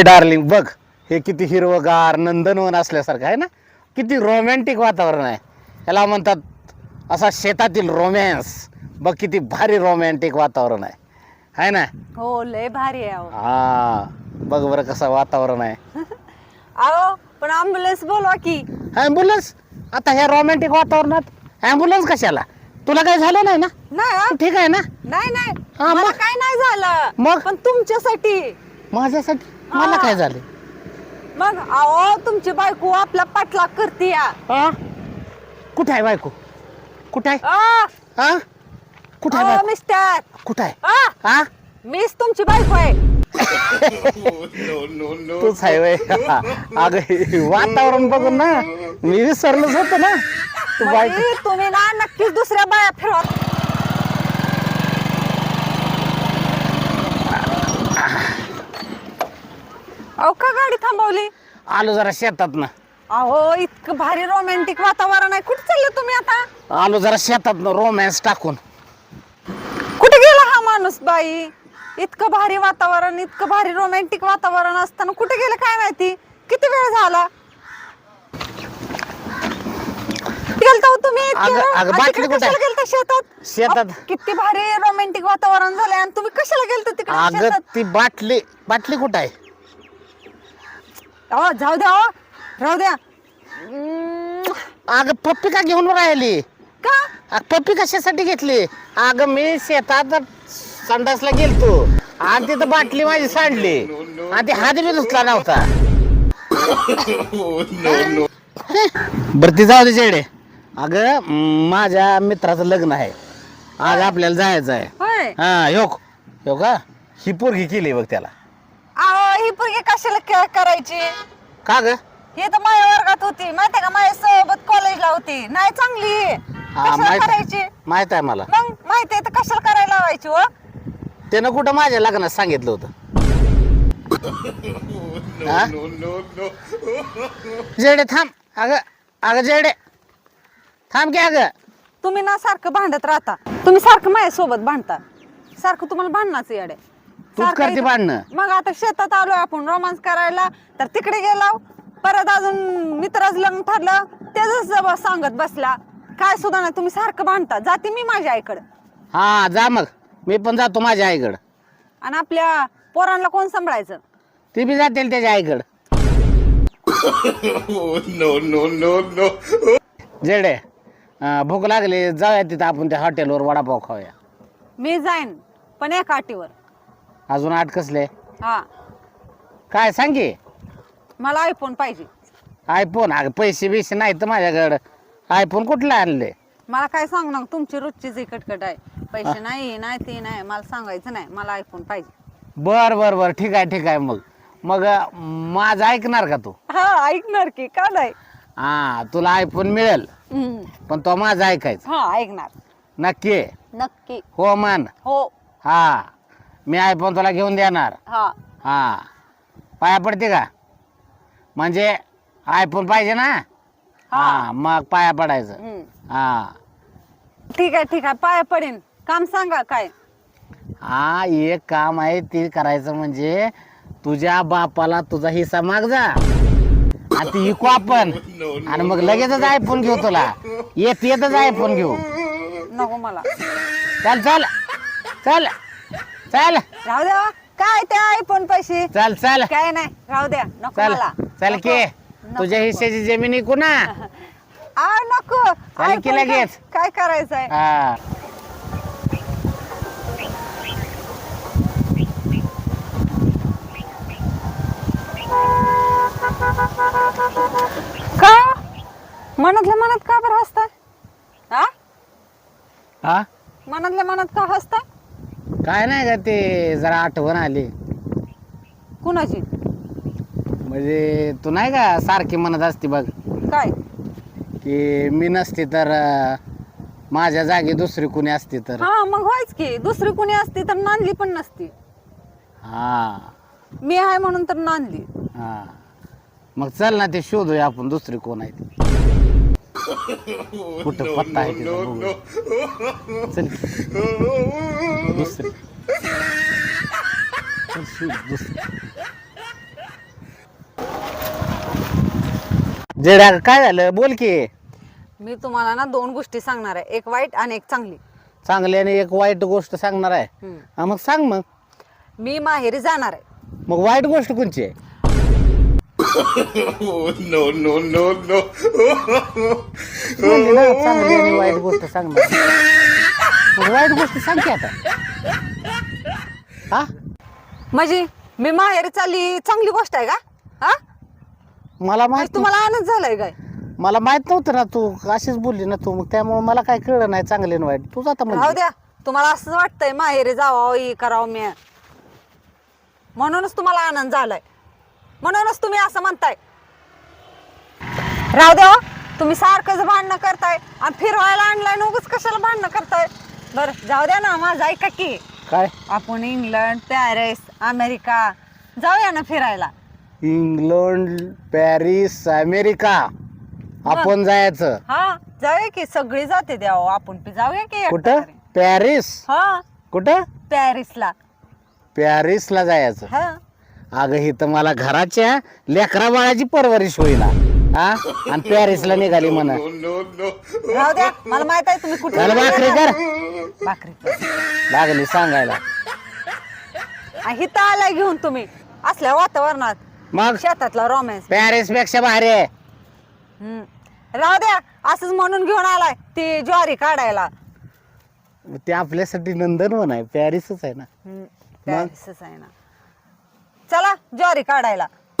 Hi darling बघ हे किती हिरवगार नंदनवन असल्यासारखं आहे ना? किती रोमॅन्टिक वातावरण आहे. याला म्हणतात असा शेतातील रोमॅन्स बघ किती भारी रोमॅन्टिक वातावरण आहे. आहे ना? हो लय भारी आहे अहो. हा बघ बरं कसं वातावरण आहे. अहो पण अँब्युलन्स बोलवा की. ॲम्ब्युलन्स आता ह्या रोमॅन्टिक वातावरणात ॲम्ब्युलन्स कशाला? तुला काही झालं नाही ना? नाही हा? ठीक आहे ना? नाही नाही. हा, मला मग? काय नाही झालं. मग? पण तुमच्यासाठी. माझ्यासाठी? मला. काय झालं? मग अहो तुमची बायको आपला पाठलाग करते या. हा? कुठं आहे बायको? कुठं आहे? आ, हा? कुठं आहे अहो, बायको? मिस्टर. कुठं आहे? आ, हा? मीच तुमची बायको आहे. तूच आहे वय. अगं हे वातावरण बघून ना मी विसरलोच होतो ना. तू बायको म्हणजे तुम्ही ना नक्कीच दुसऱ्या बाया फिरवा. अहो का गाडी थांबवली? आलो जरा शेतात ना. अहो इतकं भारी रोमॅन्टिक वातावरण आहे. कुठे चालले तुम्ही आता? आलो जरा शेतात रोमॅन्स टाकून. कुठे गेला हा माणूस बाई? इतकं भारी वातावरण इतकं भारी रोमॅन्टिक वातावरण असताना कुठे गेलं काय माहिती? किती वेळ झाला? गेलता हो तुम्ही इतक्या अगं- वेळ? अगं, आणि बाटली तिकडे कुठे? आहे? कशाला गेलता शेतात? शेतात. अहो, किती भारी रोमॅन्टिक वातावरण झालंय. आणि तुम्ही कशाला गेलता तिकडे अगं शेतात? ती बाटली बाटली कुठं आहे? अहो जाऊ द्या अहो. राहू द्या. हम्म, अगं पप्पी का घेऊन राहिली? का? अगं, पप्पी कशासाठी घेतली? अगं मी शेतात संडासला गेलतो. आणि तिथं बाटली माझी सांडली. आणि ती हात बी धुतला नव्हता. बरं ती जाऊ दे जेडे. अगं म, माझ्या मित्राचं लग्न आहे. आज आपल्याला जायचं आहे होय. हा यो यो का? ही पोरगी केली बघ त्याला. ही पोरगी कशाला क- करायची? का ग? हे तर माझ्या वर्गात होती. माहितीये का? माझ्या सोबत कॉलेजला होती. नाही चांगली. आहे. हा कशाला माहीत करायची? माहीत आहे मला. मग माहिती आहे तर कशाला करायला लावायची हो? त्यानं कुठं माझ्या लग्नात सांगितलं होतं? हा? जेडे थांब. अगं अगं जेडे थांब की अगं. तुम्ही ना सारखं भांडत राहता. तुम्ही सारखं माझ्या सोबत भांडता. सारखं तुम्हाला भांडणाचं येड आहे. तूच सारखं करते इथं- भांडणं. मग आता शेतात आलो आपण रोमांस करायला. तर तिकडे गेला परत अजून मित्राचं लग्न ठरलं त्याच सांगत बसला. काय सुद्धा नाही तुम्ही सारखं भांडता. जाते मी माझ्या आईकडं. हा जा मग. मी पण जातो माझ्या आईकडं. आणि आपल्या पोरांना कोण सांभाळायचं? ती बी जातील त्याच्या आईकडं. जेडे अं, भूक लागली जाऊया तिथं आपण त्या हॉटेलवर वडापाव खाऊया. मी जाईन पण एका अटीवर. अजून आठ कसले? हा. काय सांग मला आयफोन पाहिजे. आयफोन अगं पैसे बिसे नाही तर माझ्याकडं. आयफोन कुठला आणले? मला काय सांगू नका तुमची रोजचीच ही कटकट आहे. पैसे नाही नाही ते नाही. मला सांगायचं नाही मला आयफोन पाहिजे. बर बर बर. ठीक आहे ठीक आहे मग. मग अं, माझं ऐकणार का तू? हा ऐकणार की. का नाही? हा तुला आयफोन मिळेल. हम्म. पण तो माझं ऐकायचं. हा ऐकणार. नक्की? नक्की. हो मान हो. हा. मी आयफोन तुला घेऊन देणार. हा. हा. पाया पडते का? म्हणजे आयफोन पाहिजे ना? हा. मग पाया पडायचं. हम्म. हा. ठीक आहे ठीक आहे. पाय पडेन. काम सांगा काय? हा एक काम आहे ते करायचं म्हणजे तुझ्या बापाला तुझा हिस्सा माग जा. आणि ती इकू आपण. आणि मग लगेचच आयफोन घेऊ तुला. येत येतच आयफोन घेऊ. नको मला. चल चल. चल. चल. राहू द्या काय ते आयफोन पैसे? चल चल. काय नाही राहू द्या. नको चल मला. चल नको. की. नको. तुझ्या हिस्सेची जमीन इकू ना. आ नको. की iPhone काय- लगेच. काय करायचंय? हा. का? मनातल्या मनात का बरं हसताय? हा? हा? मनातल्या मनात का हसताय? काय नाही का ते जरा आठवण आली. कुणाची? म्हणजे तू नाही का सारखी म्हणत असते बघ. काय? की मी नसते तर अं, माझ्या जागी दुसरी कुणी असते तर. हा मग व्हायच की. दुसरी कुणी असती तर नांदली पण नसती. हा. मी आहे म्हणून तर नांदली. हा. मग चल ना ते शोधूया आपण दुसरी कोण आहे ती. कुठं पत्ता आहे तिचा बघूया. चल. दुसरी. काय झालं? बोल की. मी तुम्हाला ना दोन गोष्टी सांगणार आहे. एक वाईट आणि एक चांगली. चांगली आणि एक वाईट गोष्ट सांगणार आहे. मग सांग मग. मी माहेरी जाणार आहे. मग वाईट गोष्ट कोणची आहे? चांगली आणि वाईट गोष्ट सांगणार मग वाईट गोष्ट सांग की आता. हा? म्हणजे मी माहेरी चालली चांगली गोष्ट आहे का? हा? मला माहीत तुम्हाला आनंद झालाय काय? मला माहीत नव्हतं ना तू अशीच बोलली ना तू. मग त्यामुळे मला काय कळलं नाही चांगले आणि वाईट. तूच आता राहू म्हणजे द्या. तुम्हाला असं वाटतंय माहेरी जावं ही करावं मी. म्हणूनच तुम्हाला आनंद झालाय. म्हणूनच तुम्ही असं म्हणताय. राहू द्या हो. तुम्ही सारखंच भांडणं करताय आणि फिरवायला आणलाय नकोच कशाला भांडणं करताय? बरं जाऊ द्या ना माझं ऐका की. काय? आपण इंग्लंड पॅरिस अमेरिका जाऊया ना फिरायला. England Paris America. आपण जायचं. हा जाऊया की सगळी जाते द्यावं आपण बी जाऊया की कुठं? तरी. पॅरिस? हा. कुठं? पॅरिसला. पॅरिसला जायचं. हा. अगं ही तर मला घराच्या लेकरा बाळाची परवरिश होईल हा? आणि पॅरिसला निघाली म्हणा. राहू द्या. मला माहीत आहे तुम्ही कुठे भाकरी कर. भाकरी कर. लागली सांगायला. आणि इथं आलाय घेऊन तुम्ही असल्या वातावरणात मग? शेतातला रोमॅन्स पॅरिसपेक्षा भारी आहे. राहू द्या. असंच म्हणून घेऊन आलाय. ती ज्वारी काढायला. ते आपल्यासाठी नंदनवन आहे पॅरिसच आहे ना. हम्म, पॅरिसच आहे ना. चला ज्वारी काढायला.